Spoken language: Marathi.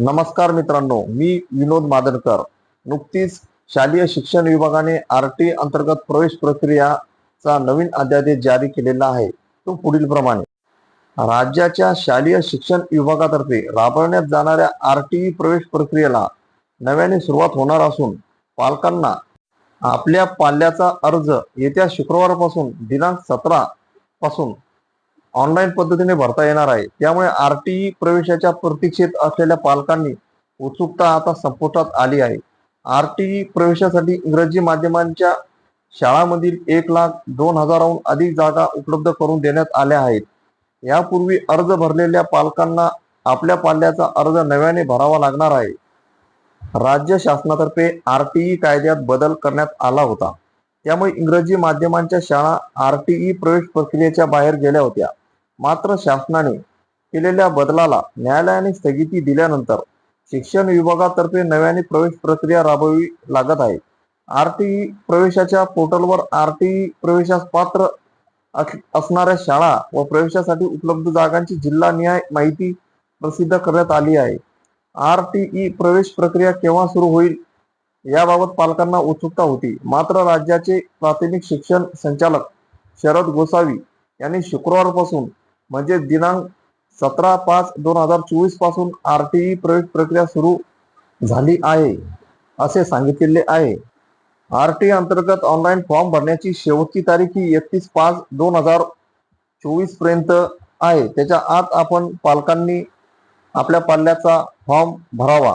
नमस्कार मित्रांनो मी विनोद मादनकर नुकतीच शालेय शिक्षण विभागाने आर टी अंतर्गत प्रवेश प्रक्रियाचा नवीन अध्यादेश जारी केलेला आहे. तो पुढील प्रमाणे. राज्याच्या शालेय शिक्षण विभागातर्फे राबवण्यात जाणाऱ्या आर टी प्रवेश प्रक्रियेला नव्याने सुरुवात होणार असून पालकांना आपल्या पाल्याचा अर्ज येत्या शुक्रवारपासून दिनांक सतरा पासून ऑनलाईन पद्धतीने भरता येणार आहे. त्यामुळे आरटीई प्रवेशाच्या प्रतीक्षेत असलेल्या पालकांनी उत्सुकता आता संपुष्टात आली आहे. आरटीई प्रवेशासाठी इंग्रजी माध्यमांच्या शाळांमधील एक लाख दोन हजाराहून अधिक जागा उपलब्ध करून देण्यात आल्या आहेत. यापूर्वी अर्ज भरलेल्या पालकांना आपल्या पाल्याचा अर्ज नव्याने भरावा लागणार आहे. राज्य शासनातर्फे आरटीई कायद्यात बदल करण्यात आला होता. त्यामुळे इंग्रजी माध्यमांच्या शाळा आरटीई प्रवेश प्रक्रियेच्या बाहेर गेल्या होत्या. मात्र शासनाने केलेल्या बदलाला न्यायालयाने स्थगिती दिल्यानंतर शिक्षण विभागातर्फे नव्याने प्रवेश प्रक्रिया राबवावी लागत आहे. आरटीई प्रवेशाच्या पोर्टलवर आरटीई प्रवेशास पात्र अस- असणाऱ्या शाळा व प्रवेशासाठी उपलब्ध जागांची जिल्हा न्याय माहिती प्रसिद्ध करण्यात आली आहे. आरटीई प्रवेश प्रक्रिया केव्हा सुरू होईल याबाबत पालकांना उत्सुकता होती. मात्र राज्याचे प्राथमिक शिक्षण संचालक शरद गोसावी यांनी शुक्रवारपासून म्हणजे दिनांक सतरा पाच दोन हजार चोवीसपासून ई प्रवेश प्रक्रिया सुरू झाली आहे असे सांगितलेले आहे. आर टी अंतर्गत ऑनलाईन फॉर्म भरण्याची शेवटची तारीख ही एकतीस पाच दोन हजार चोवीसपर्यंत आहे. त्याच्या आत आपण पालकांनी आपल्या पाल्याचा फॉर्म भरावा.